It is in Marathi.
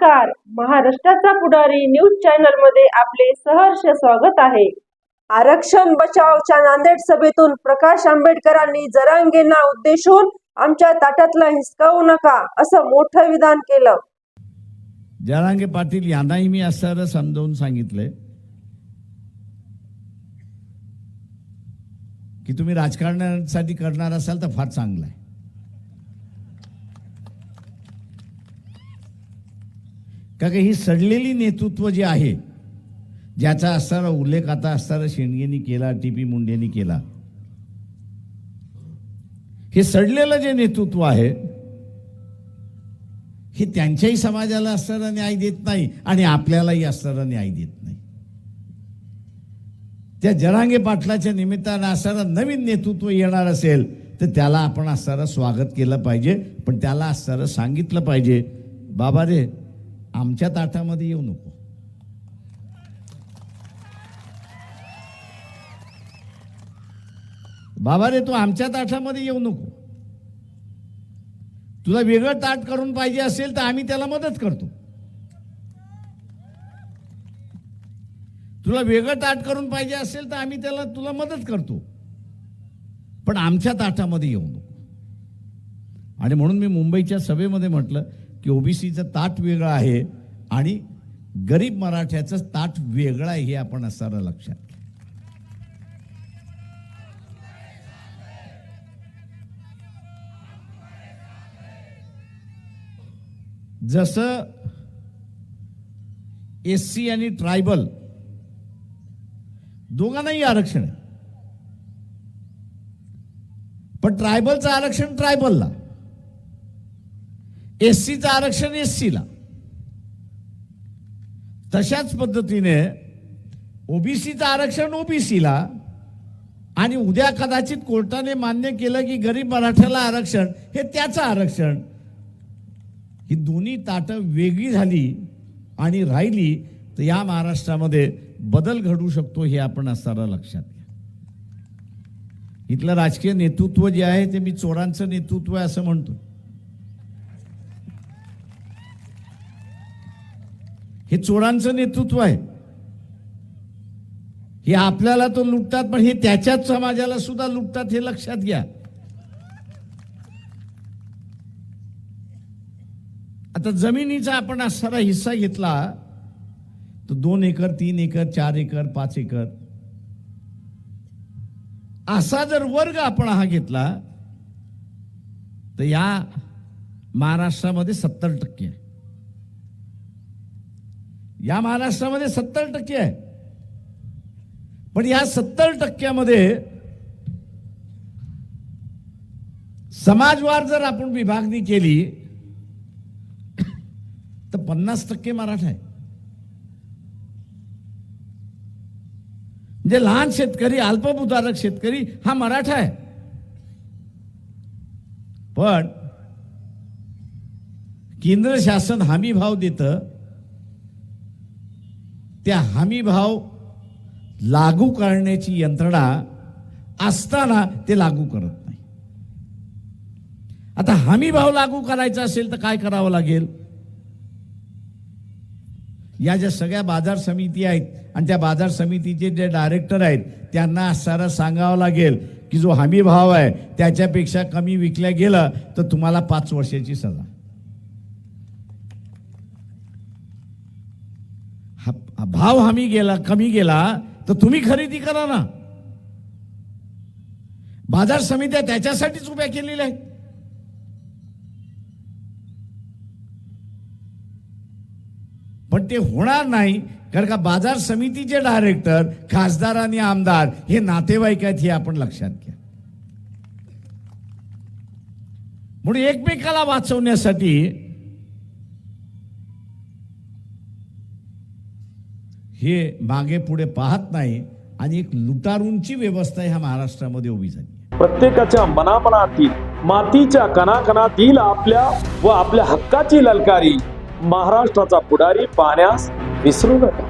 नमस्कार. महाराष्ट्राचा पुढारी न्यूज चॅनलमध्ये आपले सहर्ष स्वागत आहे. आरक्षण बचावच्या नांदेड सभेतून प्रकाश आंबेडकरांनी जरांगेंना उद्देशून आमच्या ताटातला हिसकावू नका असं मोठं विधान केलं. जरांगे पाटील यांनाही मी असं समजावून सांगितलंय की तुम्ही राजकारणासाठी करणार असाल तर फार चांगलं आहे. का की ही सडलेली नेतृत्व जे आहे ज्याचा असणारा उल्लेख आता असणारा शेंडगेनी केला टी पी मुंडेनी केला हे सडलेलं जे नेतृत्व आहे हे त्यांच्याही समाजाला असणारा न्याय देत नाही आणि आपल्यालाही असणारा न्याय देत नाही. त्या जरांगे पाटलाच्या निमित्तानं असणारं नवीन नेतृत्व येणार असेल तर त्याला आपण असणारं स्वागत केलं पाहिजे पण त्याला असणारं सांगितलं पाहिजे. बाबा रे आमच्या ताटामध्ये येऊ नको. बाबा रे तू आमच्या ताटामध्ये येऊ नको. तुला वेगळं ताट करून पाहिजे असेल तर आम्ही त्याला मदत करतो. तुला वेगळं ताट करून पाहिजे असेल तर आम्ही त्याला तुला मदत करतो. पण आमच्या ताटामध्ये येऊ नको. आणि म्हणून मी मुंबईच्या सभेमध्ये म्हटलं की ओबीसीचं ताट वेगळं आहे आणि गरीब मराठ्याचं ताट वेगळं आहे हे आपण असणारं लक्षात. जसं एस सी आणि ट्रायबल दोघांनाही आरक्षण आहे. पण ट्रायबलचं आरक्षण ट्रायबलला. एस सीचं आरक्षण एस सीला तशाच पद्धतीने ओबीसीचं आरक्षण ओबीसीला आणि उद्या कदाचित कोर्टाने मान्य केलं की गरीब मराठ्याला आरक्षण हे त्याचं आरक्षण ही दोन्ही ताटं वेगळी झाली आणि राहिली तर या महाराष्ट्रामध्ये बदल घडू शकतो हे आपण असताना लक्षात घ्या. इथलं राजकीय नेतृत्व जे आहे ते मी चोरांचं नेतृत्व आहे असं म्हणतो हे चोरांचं नेतृत्व आहे. हे आपल्याला तो लुटतात पण हे त्याच्याच समाजाला सुद्धा लुटतात हे लक्षात घ्या. आता जमिनीचा आपण असा हिस्सा घेतला तर दोन एकर तीन एकर चार एकर पाच एकर. असा जर वर्ग आपण हा घेतला तर या महाराष्ट्रामध्ये सत्तर टक्के या महाराष्ट्रामध्ये सत्तर टक्के आहे. पण या सत्तर टक्क्यामध्ये समाजवार जर आपण विभागणी केली तर पन्नास टक्के मराठा आहे. म्हणजे लहान शेतकरी अल्पभूधारक शेतकरी हा मराठा आहे. पण केंद्र शासन हमी भाव देतं त्या हमी भाव लागू करण्याची यंत्रणा असताना ते लागू करत नाही. आता हमी भाव लागू करायचा असेल तर काय करावं लागेल? या ज्या सगळ्या बाजार समिती आहेत आणि त्या बाजार समितीचे जे डायरेक्टर आहेत त्यांना सारं सांगावं लागेल की जो हमी भाव आहे त्याच्यापेक्षा कमी विकल्या गेलं तर तुम्हाला पाच वर्षाची सजा. हा- भाव हमी गेला कमी गेला तर तुम्ही खरेदी करा ना. बाजार समित्या त्याच्यासाठीच उभ्या केलेल्या आहेत. पण ते होणार नाही कारण का बाजार समितीचे डायरेक्टर खासदार आणि आमदार हे नातेवाईक आहेत हे आपण लक्षात घ्या. म्हणून एकमेकाला वाचवण्यासाठी हे मागे पुढे पाहत नाही आणि एक लुटारूंची व्यवस्था ह्या महाराष्ट्रामध्ये उभी झाली प्रत्येकाच्या मनामनातील मातीच्या कणाकणातील आपल्या व आपल्या हक्काची ललकारी महाराष्ट्राचा पुढारी पाहण्यास विसरू नका.